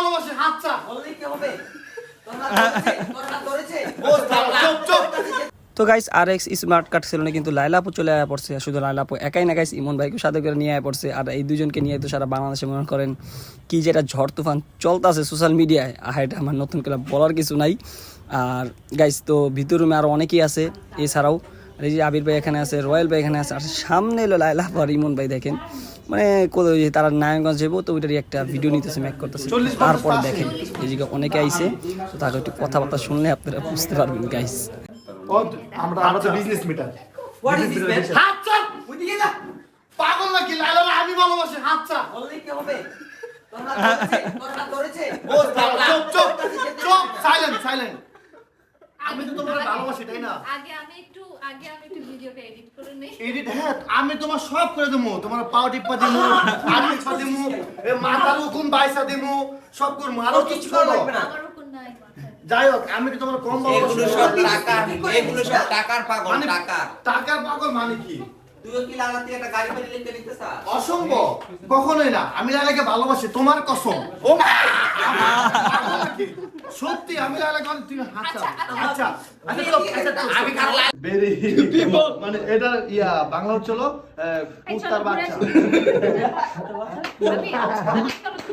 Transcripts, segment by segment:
ভালোবাসি হাত চা। বললেই কি হবে? চুপ তো গাইস আর এক্স স্মার্ট কার্ড সেলুনে কিন্তু লাইলাপু চলে আয়া পড়ছে শুধু লাইলাপু একাই না গাইস ইমন ভাইকে সাথে করে নিয়ে আয়া পড়ছে আর এই দুজনকে নিয়ে তো সারা বাংলাদেশে মনে করেন কি যেটা ঝড় তুফান চলতেছে সোশ্যাল মিডিয়ায় আর এটা আমার নতুন করে বলার কিছু নাই। আর গাইস তো ভিতর রুমে আরও অনেকেই আছে এছাড়াও এই যে আবির ভাই এখানে আছে রয়্যাল ভাই এখানে আছে আর সামনে এলো লাইলাপ আর ইমন ভাই দেখেন। মানে কোথাও যে তারা নারায়ণগঞ্জ যাব তো ওইটারই একটা ভিডিও নিতেছে ম্যাক করতেছে। তারপর দেখেন এই এদিকে অনেকে আইছে তো তাকে একটু কথাবার্তা শুনলে আপনারা বুঝতে পারবেন গাইস ও, আমরা আমরা তো business meter what is this man হাত চা! ওইদিকে যা! পাগল নাকি? লাইলা আমি ভালোবাসি হাত চা! বললেই কি হবে? তোর হাত ধরেছে? তোর হাত ধরেছে চুপ চুপ চুপ সাইলেন্ট সাইলেন্ট আমি তো তোমাকে ভালোবাসি তাই না? আগে আমি একটু আগে আমি একটু ভিডিওটা এডিট করে নেই। এডিট হ্যাঁ আমি তোমার সব করে দেবো। তোমার পাও টিপা দেবো আর টিপা দেবো এ মাথা উকুন বাইসা দেবো সব করব। আরও কিছু লাগবে না। আমার কোন নাই যাই হোক আমি কি তোমার কম এগুলো সব টাকার এগুলো সব টাকার পাগল মানে টাকার টাকার পাগল মানে কি? তুইও কি লাগাতে একটা গাড়ি বাড়ি লিখতে লিখতে চাস? অসম্ভব। কখনোই না। আমি লালাকে ভালোবাসি। তোমার কসম। ও মা! সত্যি আমি লালাকে তুই আচ্ছা আচ্ছা। আচ্ছা, চলো। আমি কার বেরি মানে এটা ইয়া বাংলা হচ্ছিল ঘুরে বাচ্চা।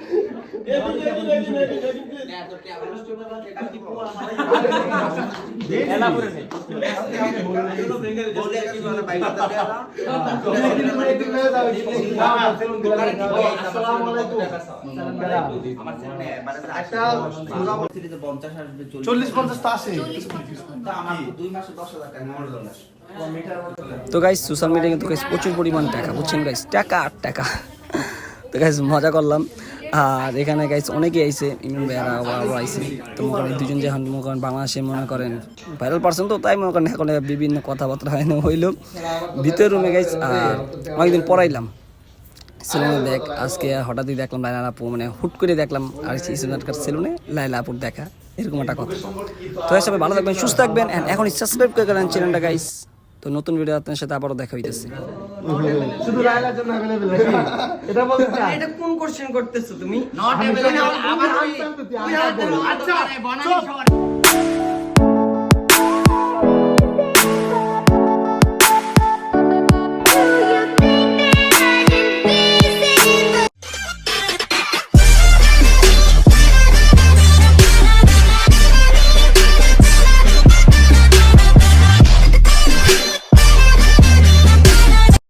আমি চলো, চলো, ঘুরে আসি। ঘুরে আসি। অল ইভেন খেলা বাংলা ডাক্তার কাছে যাব বলে কি বলে বাইক ধরে এলাম আমার ছেলে একটা সিরিজে 50 আসবে 40 চল্লিশ পঞ্চাশ তো আসে তা আমার তো দুই মাসে 10000 টাকা তো গাইস সোশ্যাল মিডিয়া কিন্তু প্রচুর পরিমাণ টাকা বুঝছেন গাইস টাকা আর টাকা তো গাইস মজা করলাম আর এখানে গাইস অনেকেই আইছে, ইমরান ভাইয়ারা আবার আইছে। তো মনে করেন দুজন যখন মনে করেন বাংলাদেশে মনে করেন ভাইরাল পার্সন তো তাই মনে করেন এখন বিভিন্ন কথাবার্তা হয় না, হইল। ভিতর রুমে গাইস আর অনেকদিন পড়াইলাম সেলুনে দেখ, আজকে হঠাৎই দেখলাম লাইলা আপু মানে হুট করে দেখলাম আর সিজনারকার সেলুনে লাইলা আপুর দেখা। এরকম একটা কথা। তো এই সবাই ভালো থাকবেন, সুস্থ থাকবেন এখন সাবস্ক্রাইব করে করেন চ্যানেলটা গাইস তো নতুন ভিডিও আপনার সাথে আবারও দেখা হইতেছে। শুধু রায়লার জন্য অ্যাভেলেবল এটা বলতে চাই এটা কোন কোশ্চেন করতেছো তুমি? নট अवेलेबल আবার আচ্ছা চুপ